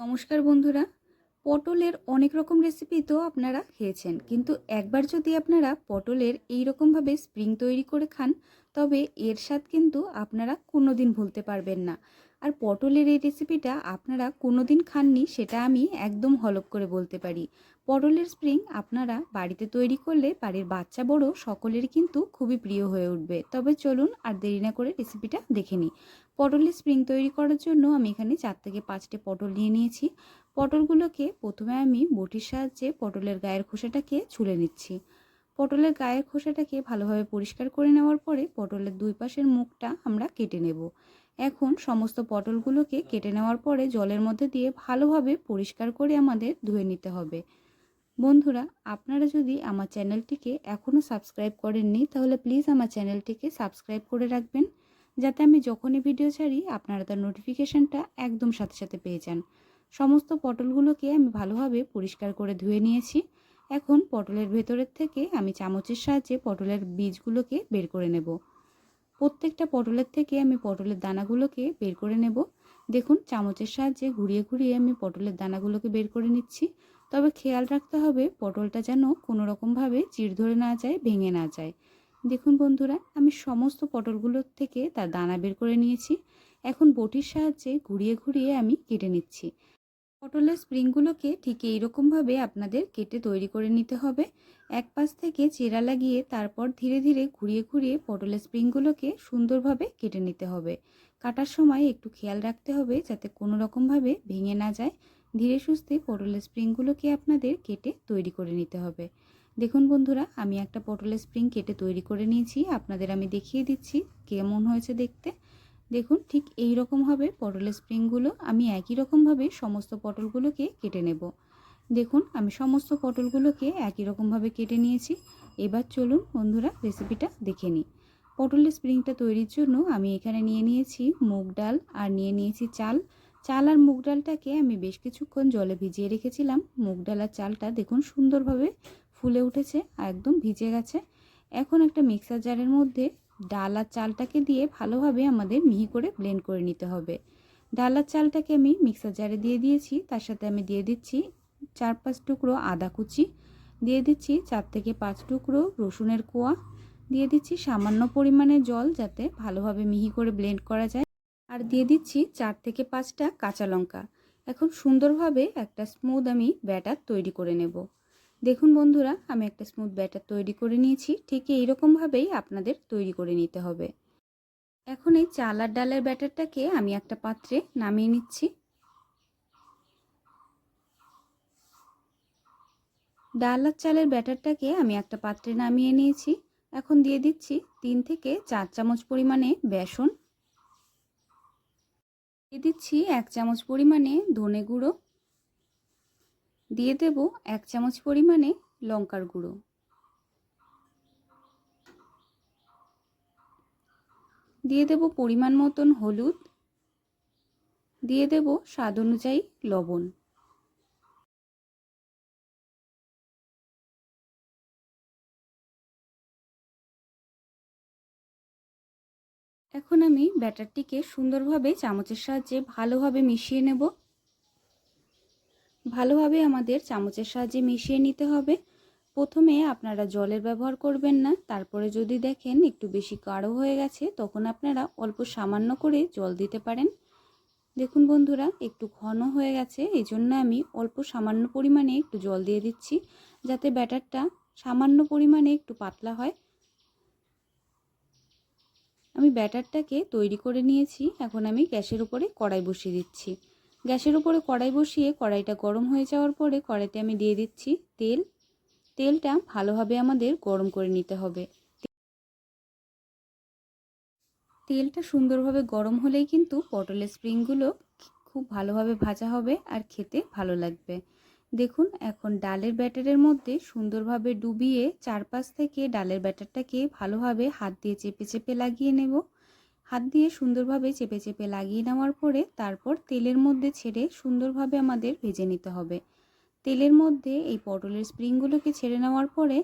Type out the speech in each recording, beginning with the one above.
নমস্কার বন্ধুরা। পটলের অনেক রকম রেসিপি তো আপনারা খেয়েছেন। কিন্তু একবার যদি আপনারা পটলের এই রকমভাবে স্প্রিং তৈরি করে খান, তবে এর স্বাদ কিন্তু আপনারা কোনো দিন ভুলতে পারবেন না। আর পটলের এই রেসিপিটা আপনারা কোনো দিন খাননি, সেটা আমি একদম হলপ করে বলতে পারি। পটলের স্প্রিং আপনারা বাড়িতে তৈরি করলে বাড়ির বাচ্চা বড় সকলের কিন্তু খুবই প্রিয় হয়ে উঠবে। তবে চলুন আর দেরি না করে রেসিপিটা দেখে নিই। পটলের স্প্রিং তৈরি করার জন্য আমি এখানে চার থেকে পাঁচটি পটল নিয়ে নিয়েছি। পটলগুলোকে প্রথমে আমি বটির সাহায্যে পটলের গায়ের খোসাটাকে ছুলে নিচ্ছি। পটলের গায়ের খোসাটাকে ভালোভাবে পরিষ্কার করে নেওয়ার পরে পটলের দুই পাশের মুখটা আমরা কেটে নেব। এখন সমস্ত পটলগুলোকে কেটে নেওয়ার পরে জলের মধ্যে দিয়ে ভালোভাবে পরিষ্কার করে আমাদের ধুয়ে নিতে হবে। বন্ধুরা, আপনারা যদি আমার চ্যানেলটিকে এখনও সাবস্ক্রাইব করেননি, তাহলে প্লিজ আমার চ্যানেলটিকে সাবস্ক্রাইব করে রাখবেন, যাতে আমি যখনই ভিডিও ছাড়ি, আপনারা তার নোটিফিকেশানটা একদম সাথে সাথে পেয়ে যান। সমস্ত পটলগুলোকে আমি ভালোভাবে পরিষ্কার করে ধুয়ে নিয়েছি। এখন পটলের ভেতরের থেকে আমি চামচের সাহায্যে পটলের বীজগুলোকে বের করে নেব। প্রত্যেকটা পটলের থেকে আমি পটলের দানাগুলোকে বের করে নেব। দেখুন, চামচের সাহায্যে ঘুরিয়ে ঘুরিয়ে আমি পটলের দানাগুলোকে বের করে নিচ্ছি। তবে খেয়াল রাখতে হবে, পটলটা যেন কোনো রকমভাবে চিড় ধরে না যায়, ভেঙে না যায়। দেখুন বন্ধুরা, আমি সমস্ত পটলগুলোর থেকে তার দানা বের করে নিয়েছি। এখন বটির সাহায্যে ঘুরিয়ে ঘুরিয়ে আমি কেটে নিচ্ছি। পটলের স্প্রিংগুলোকে ঠিক এইরকমভাবে আপনাদের কেটে তৈরি করে নিতে হবে। এক পাশ থেকে চেরা লাগিয়ে তারপর ধীরে ধীরে ঘুরিয়ে ঘুরিয়ে পটলের স্প্রিংগুলোকে সুন্দরভাবে কেটে নিতে হবে। কাটার সময় একটু খেয়াল রাখতে হবে যাতে কোনো রকমভাবে ভেঙে না যায়। ধীরে সুস্থে পটলের স্প্রিংগুলোকে আপনাদের কেটে তৈরি করে নিতে হবে। দেখুন বন্ধুরা, আমি একটা পটলের স্প্রিং কেটে তৈরি করে নিয়েছি। আপনাদের আমি দেখিয়ে দিচ্ছি কেমন হয়েছে দেখতে। দেখুন, ঠিক এই রকম হবে পটলের স্প্রিংগুলো আমি একই রকমভাবে সমস্ত পটলগুলোকে কেটে নেব। দেখুন, আমি সমস্ত পটলগুলোকে একই রকমভাবে কেটে নিয়েছি। এবার চলুন বন্ধুরা রেসিপিটা দেখে নিই। পটলের স্প্রিংটা তৈরির জন্য আমি এখানে নিয়ে নিয়েছি মুগ ডাল আর নিয়ে নিয়েছি চাল। চাল আর মুগ ডালটাকে আমি বেশ কিছুক্ষণ জলে ভিজিয়ে রেখেছিলাম। মুগ ডাল আর চালটা দেখুন সুন্দরভাবে ফুলে উঠেছে, একদম ভিজে গেছে। এখন একটা মিক্সার জারের মধ্যে ডাল আর চালটাকে দিয়ে ভালোভাবে আমাদের মিহি করে ব্লেন্ড করে নিতে হবে। ডাল আর চালটাকে আমি মিক্সার জারে দিয়ে দিয়েছি, তার সাথে আমি দিয়ে দিচ্ছি চার পাঁচ টুকরো আদা কুচি, দিয়ে দিচ্ছি চার থেকে পাঁচ টুকরো রসুনের কোয়া, দিয়ে দিচ্ছি সামান্য পরিমাণে জল যাতে ভালোভাবে মিহি করে ব্লেন্ড করা যায়, আর দিয়ে দিচ্ছি চার থেকে পাঁচটা কাঁচা লঙ্কা। এখন সুন্দরভাবে একটা স্মুথ আমি ব্যাটার তৈরি করে নেব। দেখুন বন্ধুরা, আমি একটা স্মুথ ব্যাটার তৈরি করে নিয়েছি। ঠিক এইরকমভাবেই আপনাদের তৈরি করে নিতে হবে। এখন এই চাল আর ডালের ব্যাটারটাকে আমি একটা পাত্রে নামিয়ে নিচ্ছি। ডাল আর চালের ব্যাটারটাকে আমি একটা পাত্রে নামিয়ে নিয়েছি। এখন দিয়ে দিচ্ছি তিন থেকে চার চামচ পরিমাণে বেসন। দিয়ে দিচ্ছি এক চামচ পরিমাণে ধনে গুঁড়ো। দিয়ে দেব এক চামচ পরিমাণে লঙ্কার গুঁড়ো। দিয়ে দেব পরিমাণ মতন হলুদ। দিয়ে দেব স্বাদ অনুযায়ী লবণ। এখন আমি ব্যাটারটিকে সুন্দরভাবে চামচের সাহায্যে ভালোভাবে মিশিয়ে নেব। ভালোভাবে আমাদের চামচের সাহায্যে মিশিয়ে নিতে হবে। প্রথমে আপনারা জলের ব্যবহার করবেন না, তারপরে যদি দেখেন একটু বেশি গাঢ় হয়ে গেছে, তখন আপনারা অল্প সামান্য করে জল দিতে পারেন। দেখুন বন্ধুরা, একটু ঘন হয়ে গেছে এই জন্য আমি অল্প সামান্য পরিমাণে একটু জল দিয়ে দিচ্ছি, যাতে ব্যাটারটা সামান্য পরিমাণে একটু পাতলা হয়। আমি ব্যাটারটাকে তৈরি করে নিয়েছি, এখন আমি গ্যাসের উপরে কড়াই বসিয়ে দিচ্ছি। গ্যাসের উপরে কড়াই বসিয়ে কড়াইটা গরম হয়ে যাওয়ার পরে কড়াইতে আমি দিয়ে দিচ্ছি তেল। তেলটা ভালোভাবে আমাদের গরম করে নিতে হবে। তেলটা সুন্দরভাবে গরম হলেই কিন্তু পটলের স্প্রিংগুলো খুব ভালোভাবে ভাজা হবে আর খেতে ভালো লাগবে। দেখুন, এখন ডালের ব্যাটারের মধ্যে সুন্দরভাবে ডুবিয়ে চারপাশ থেকে ডালের ব্যাটারটাকে ভালোভাবে হাত দিয়ে চেপে চেপে লাগিয়ে নেব। হাত দিয়ে সুন্দরভাবে চেপে চেপে লাগিয়ে নেওয়ার পরে তারপর তেলের মধ্যে ছেড়ে সুন্দরভাবে আমাদের ভেজে নিতে হবে। তেলের মধ্যে এই পটলের স্প্রিংগুলোকে ছেড়ে নেওয়ার পরে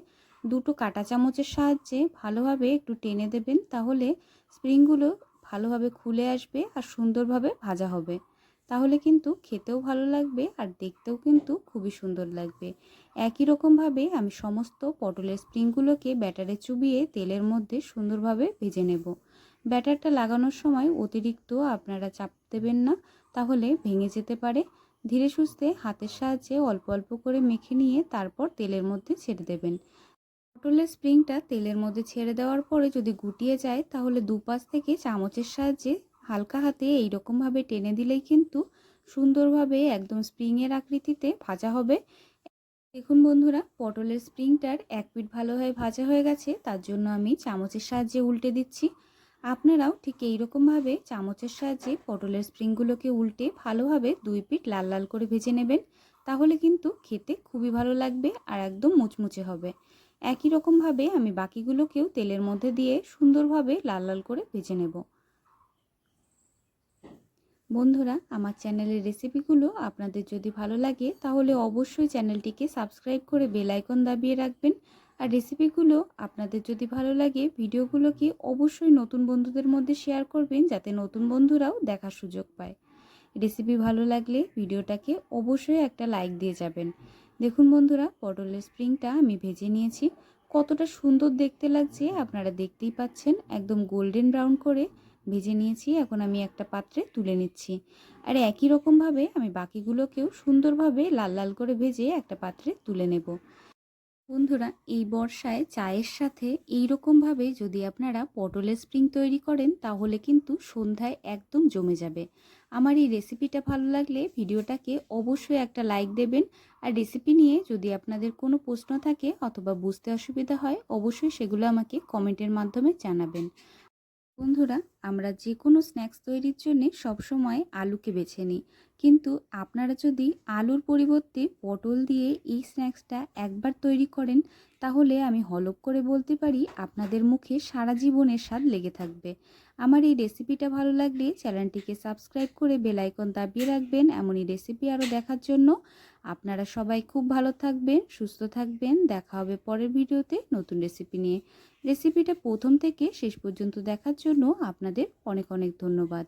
দুটো কাঁটা চামচের সাহায্যে ভালোভাবে একটু টেনে দেবেন, তাহলে স্প্রিংগুলো ভালোভাবে খুলে আসবে আর সুন্দরভাবে ভাজা হবে। তাহলে কিন্তু খেতেও ভালো লাগবে আর দেখতেও কিন্তু খুবই সুন্দর লাগবে। একই রকমভাবে আমি সমস্ত পটলের স্প্রিংগুলোকে ব্যাটারে চুবিয়ে তেলের মধ্যে সুন্দরভাবে ভেজে নেব। ব্যাটারটা লাগানোর সময় অতিরিক্ত আপনারা চাপ দেবেন না, তাহলে ভেঙে যেতে পারে। ধীরে সুস্থে হাতের সাহায্যে অল্প অল্প করে মেখে নিয়ে তারপর তেলের মধ্যে ছেড়ে দেবেন। পটলের স্প্রিংটা তেলের মধ্যে ছেড়ে দেওয়ার পরে যদি গুটিয়ে যায়, তাহলে দুপাশ থেকে চামচের সাহায্যে হালকা হাতে এইরকমভাবে টেনে দিলেই কিন্তু সুন্দরভাবে একদম স্প্রিংয়ের আকৃতিতে ভাজা হবে। দেখুন বন্ধুরা, পটলের স্প্রিংটার এক পিঠ ভালোভাবে ভাজা হয়ে গেছে, তার জন্য আমি চামচের সাহায্যে উল্টে দিচ্ছি। আপনারাও ঠিক এইরকমভাবে চামচের সাহায্যে পটলের স্প্রিংগুলোকে উল্টে ভালোভাবে দুই পিঠ লাল লাল করে ভেজে নেবেন। তাহলে কিন্তু খেতে খুবই ভালো লাগবে আর একদম মুচমুচে হবে। একই রকমভাবে আমি বাকিগুলোকেও তেলের মধ্যে দিয়ে সুন্দরভাবে লাল লাল করে ভেজে নেব। বন্ধুরা, আমার চ্যানেলের রেসিপিগুলো আপনাদের যদি ভালো লাগে, তাহলে অবশ্যই চ্যানেলটিকে সাবস্ক্রাইব করে বেল আইকন দাবিয়ে রাখবেন। আর রেসিপিগুলো আপনাদের যদি ভালো লাগে, ভিডিওগুলোকে অবশ্যই নতুন বন্ধুদের মধ্যে শেয়ার করবেন, যাতে নতুন বন্ধুরাও দেখার সুযোগ পায়। রেসিপি ভালো লাগলে ভিডিওটাকে অবশ্যই একটা লাইক দিয়ে যাবেন। দেখুন বন্ধুরা, পটলের স্প্রিংটা আমি ভেজে নিয়েছি। কতটা সুন্দর দেখতে লাগছে, আপনারা দেখতেই পাচ্ছেন, একদম গোল্ডেন ব্রাউন করে ভেজে নিয়েছি। এখন আমি একটা পাত্রে তুলে নিচ্ছি। আর একই রকমভাবে আমি বাকিগুলোকেও সুন্দরভাবে লাল লাল করে ভেজে একটা পাত্রে তুলে নেব। বন্ধুরা, এই বর্ষায় চায়ের সাথে এই রকমভাবে যদি আপনারা পটলের স্প্রিং তৈরি করেন, তাহলে কিন্তু সন্ধ্যায় একদম জমে যাবে। আমার এই রেসিপিটা ভালো লাগলে ভিডিওটাকে অবশ্যই একটা লাইক দেবেন। আর রেসিপি নিয়ে যদি আপনাদের কোনো প্রশ্ন থাকে অথবা বুঝতে অসুবিধা হয়, অবশ্যই সেগুলো আমাকে কমেন্টের মাধ্যমে জানাবেন। বন্ধুরা আমরা যে কোনো স্ন্যাক্স তৈরির জন্য সবসময় আলুকে বেছে নিই। কিন্তু আপনারা যদি আলুর পরিবর্তে পটল দিয়ে এই স্ন্যাক্সটা একবার তৈরি করেন, তাহলে আমি হলপ করে বলতে পারি আপনাদের মুখে সারা জীবনের স্বাদ লেগে থাকবে। আমার এই রেসিপিটা ভালো লাগলে চ্যানেলটিকে সাবস্ক্রাইব করে বেল আইকন দাবিয়ে রাখবেন। এমনই রেসিপি আরও দেখার জন্য আপনারা সবাই খুব ভালো থাকবেন, সুস্থ থাকবেন। দেখা হবে পরের ভিডিওতে নতুন রেসিপি নিয়ে। রেসিপিটা প্রথম থেকে শেষ পর্যন্ত দেখার জন্য আপনাদের অনেক অনেক ধন্যবাদ।